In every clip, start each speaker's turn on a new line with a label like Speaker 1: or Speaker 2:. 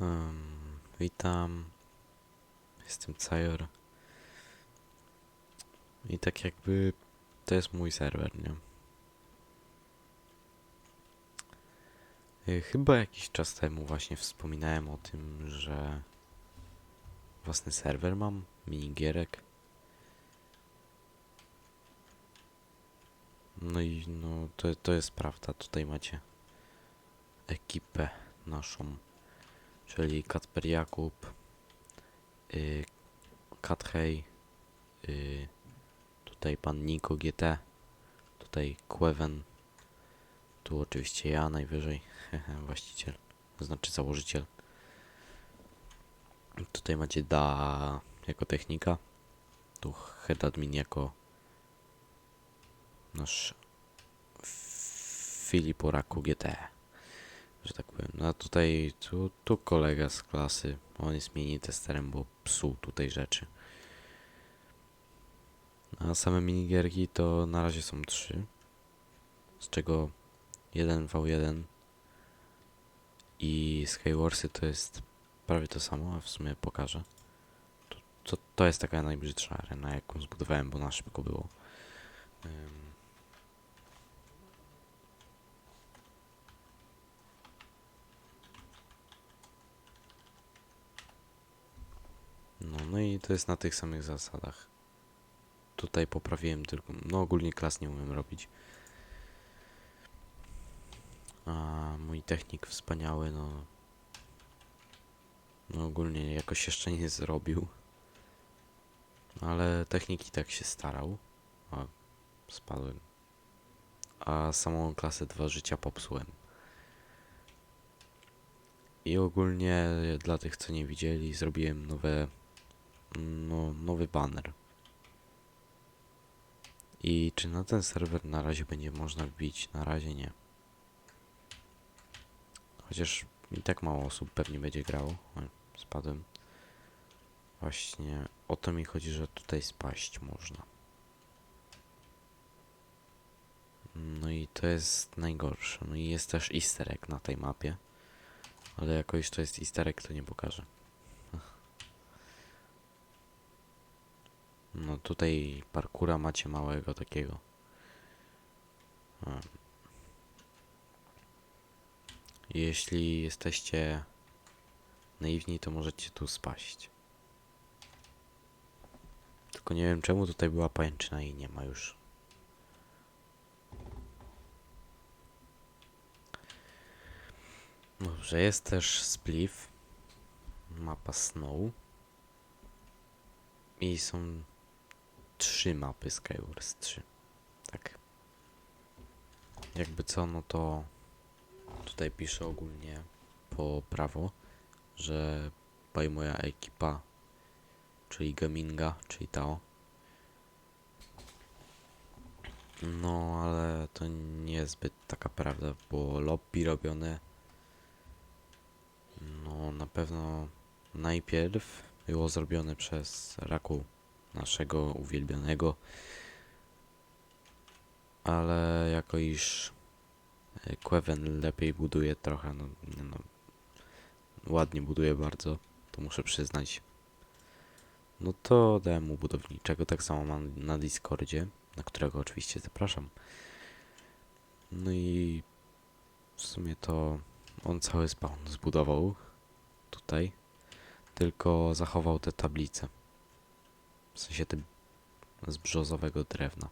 Speaker 1: Um, witam. Jestem Cajor. I tak jakby to jest mój serwer, nie? Y, Chyba jakiś czas temu właśnie wspominałem o tym, że własny serwer mam, minigierek. No i no to, to jest prawda, tutaj macie ekipę naszą, czyli Katper Jakub, y, Kathej, y, tutaj pan Niko GT, tutaj Kweven, tu oczywiście ja najwyżej, właściciel, znaczy założyciel. Tutaj macie Da jako technika, tu head admin jako nasz Filip Oraku GT, że tak powiem. No a tutaj, tu, tu kolega z klasy, on jest mini testerem, bo psuł tutaj rzeczy. A same minigierki to na razie są trzy, z czego jeden V1 i Skywarsy to jest prawie to samo, a w sumie pokażę. To, to, to jest taka najbrzydsza arena, jaką zbudowałem, bo na szybko było. Ym. No, i to jest na tych samych zasadach. Tutaj poprawiłem tylko, no ogólnie klas nie umiem robić. A mój technik wspaniały, no. No ogólnie jakoś jeszcze nie zrobił. Ale technik i tak się starał. A spadłem. A samą klasę dwa życia popsułem. I ogólnie dla tych co nie widzieli zrobiłem nowe no, nowy banner. I czy na ten serwer na razie będzie można wbić? Na razie nie. Chociaż i tak mało osób pewnie będzie grało. Oj, spadłem. Właśnie o to mi chodzi, że tutaj spaść można. No i to jest najgorsze. No i jest też easter egg na tej mapie. Ale jako iż to jest easter egg, to nie pokażę. No tutaj parkura macie małego takiego. Jeśli jesteście naiwni, to możecie tu spaść. Tylko nie wiem czemu tutaj była pajęczyna i nie ma już. Dobrze, jest też spliff. Mapa Snow. I są trzy mapy Skywars 3. Tak. Jakby co, no to tutaj piszę ogólnie po prawo, że by moja ekipa, czyli Gaminga, czyli Tao. No, ale to niezbyt taka prawda, bo lobby robione no na pewno najpierw było zrobione przez Raku naszego uwielbionego. Ale jako iż e, Kweven lepiej buduje trochę, no, no ładnie buduje bardzo, to muszę przyznać. No to dałem mu budowniczego, tak samo mam na Discordzie, na którego oczywiście zapraszam. No i w sumie to on cały spawn zbudował tutaj, tylko zachował te tablice. W sensie te z brzozowego drewna.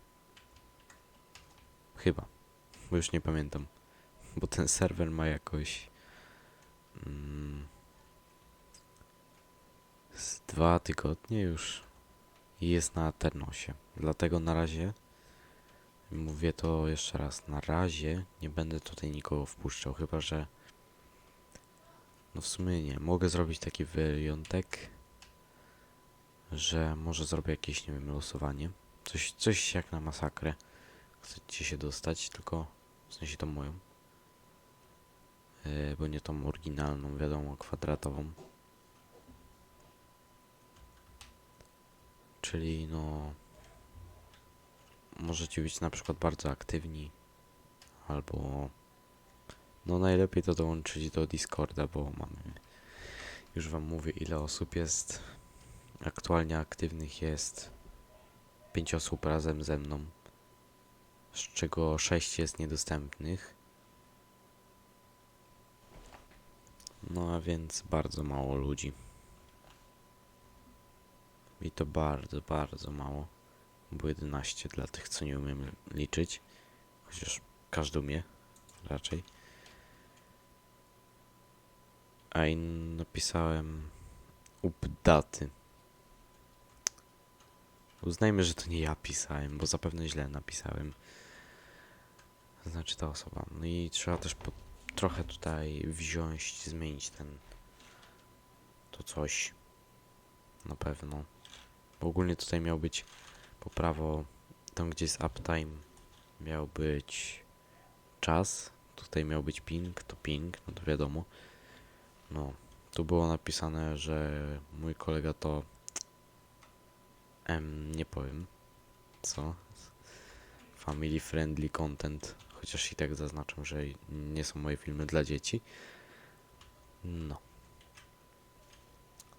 Speaker 1: Chyba. Bo już nie pamiętam. Bo ten serwer ma jakoś... Mm, z dwa tygodnie już i jest na Ternosie. Dlatego na razie mówię to jeszcze raz. Na razie nie będę tutaj nikogo wpuszczał, chyba że no w sumie nie. Mogę zrobić taki wyjątek że może zrobię jakieś, nie wiem, losowanie. Coś, coś jak na masakrę. Chcecie się dostać, tylko w sensie tą moją. Yy, bo nie tą oryginalną, wiadomo, kwadratową. Czyli no... Możecie być na przykład bardzo aktywni. Albo... No najlepiej to dołączyć do Discorda, bo mamy Już wam mówię ile osób jest. Aktualnie aktywnych jest 5 osób razem ze mną. Z czego 6 jest niedostępnych. No a więc bardzo mało ludzi. I to bardzo, bardzo mało. Było 11 dla tych, co nie umiem liczyć. Chociaż każdy umie, raczej. A i napisałem updaty. Uznajmy, że to nie ja pisałem, bo zapewne źle napisałem. Znaczy ta osoba. No i trzeba też po, trochę tutaj wziąć, zmienić ten to coś. Na pewno. Bo ogólnie tutaj miał być po prawo, tam gdzie jest uptime, miał być czas. Tutaj miał być ping, to ping, no to wiadomo. No, tu było napisane, że mój kolega to. Em, nie powiem. Co? Family friendly content. Chociaż i tak zaznaczam, że nie są moje filmy dla dzieci. No.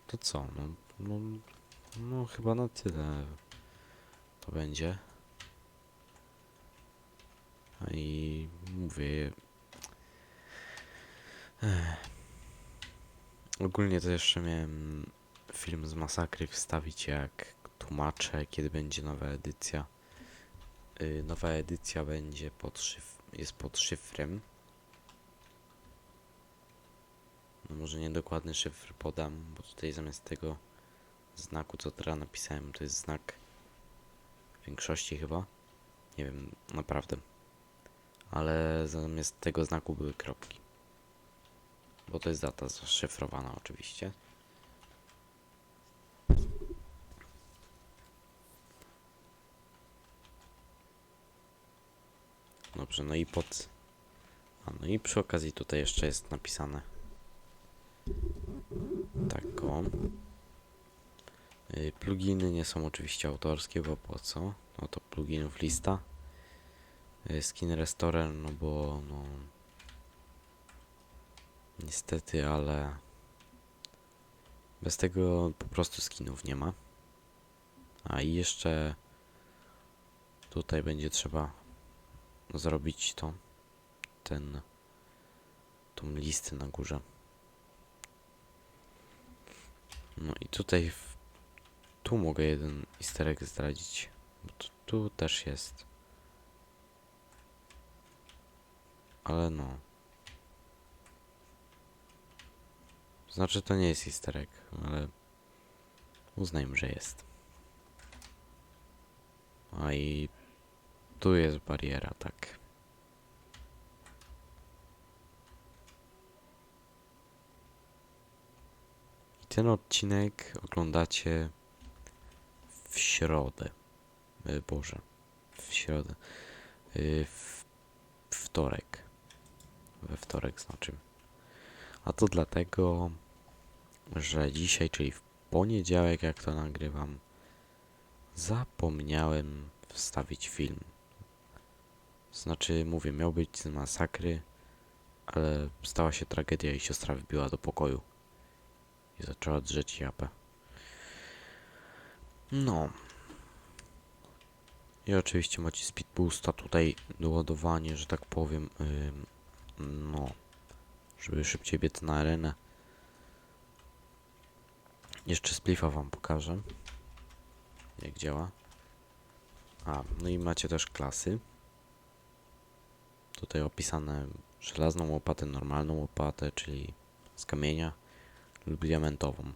Speaker 1: To co? No, no, no chyba na tyle to będzie. I mówię. Ech. Ogólnie to jeszcze miałem film z masakry wstawić jak tłumaczę, kiedy będzie nowa edycja. Yy, nowa edycja będzie pod szyf jest pod szyfrem. No może niedokładny szyfr podam, bo tutaj zamiast tego znaku, co teraz napisałem, to jest znak większości chyba. Nie wiem, naprawdę. Ale zamiast tego znaku były kropki. Bo to jest data zaszyfrowana oczywiście. Dobrze, no i pod... A no i przy okazji tutaj jeszcze jest napisane. Tak Pluginy nie są oczywiście autorskie, bo po co? No to pluginów lista. Y, Skin Restorer, no bo no... Niestety, ale... Bez tego po prostu skinów nie ma. A i jeszcze... Tutaj będzie trzeba zrobić to. Ten... Tą listę na górze. No i tutaj w, tu mogę jeden easter egg zdradzić. Bo tu, tu też jest. Ale no. Znaczy to nie jest easter egg, ale uznajmy, że jest. A i tu jest bariera, tak. I ten odcinek oglądacie w środę. E, Boże, w środę. E, W wtorek. We wtorek znaczy. A to dlatego, że dzisiaj, czyli w poniedziałek, jak to nagrywam, zapomniałem wstawić film. Znaczy, mówię, miał być z masakry, ale stała się tragedia i siostra wbiła do pokoju i zaczęła drzeć japę. No. I oczywiście macie speed boosta tutaj doładowanie, że tak powiem. Ym, no. Żeby szybciej biec na arenę. Jeszcze splifa wam pokażę. Jak działa. A, no i macie też klasy. Tutaj opisane żelazną łopatę, normalną łopatę, czyli z kamienia lub diamentową.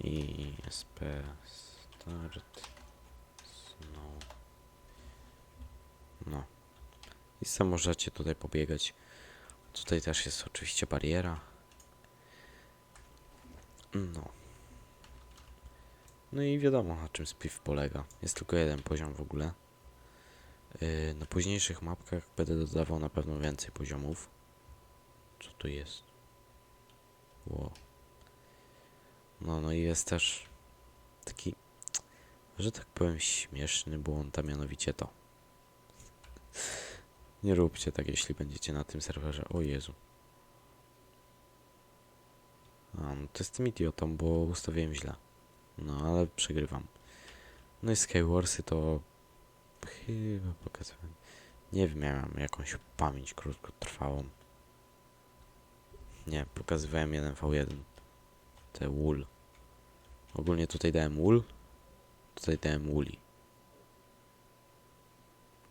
Speaker 1: I SP Start Snow. No. I sam możecie tutaj pobiegać. Tutaj też jest oczywiście bariera. No. No i wiadomo, na czym spliff polega. Jest tylko jeden poziom w ogóle. Yy, na późniejszych mapkach będę dodawał na pewno więcej poziomów. Co tu jest? Ło. No, no i jest też taki, że tak powiem, śmieszny błąd, a mianowicie to. Nie róbcie tak, jeśli będziecie na tym serwerze. O Jezu. A, no to jestem idiotą, bo ustawiłem źle. No, ale przegrywam. No i Skywarsy to chyba pokazywałem. Nie wiem, miałem jakąś pamięć krótkotrwałą. Nie, pokazywałem 1v1. Te wool. Ogólnie tutaj dałem wool. Tutaj dałem wooli.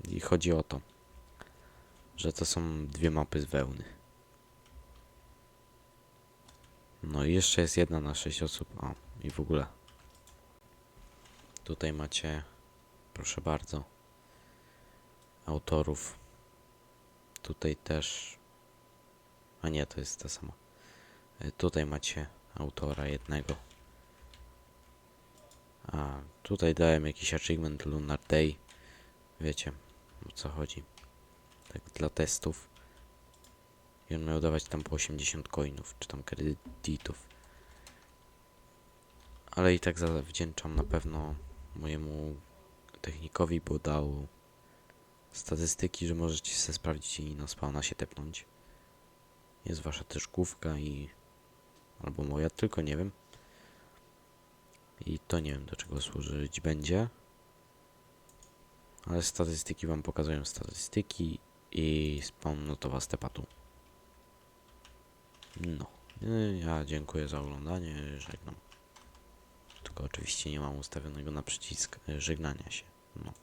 Speaker 1: I chodzi o to, że to są dwie mapy z wełny. No i jeszcze jest jedna na 6 osób. O, i w ogóle. Tutaj macie, proszę bardzo, autorów. Tutaj też. A nie, to jest ta sama. E, Tutaj macie autora jednego. A tutaj dałem jakiś achievement Lunar Day. Wiecie o co chodzi. Tak dla testów. I on miał dawać tam po 80 coinów, czy tam kredytów. Ale i tak zawdzięczam na pewno mojemu technikowi, bo dał statystyki, że możecie sobie sprawdzić i na spawna się tepnąć. Jest wasza też główka i... albo moja, tylko nie wiem. I to nie wiem do czego służyć będzie. Ale statystyki wam pokazują statystyki i spawn notowa stepatu. No. Ja dziękuję za oglądanie, żegnam. Tylko oczywiście nie mam ustawionego na przycisk y, żegnania się. No.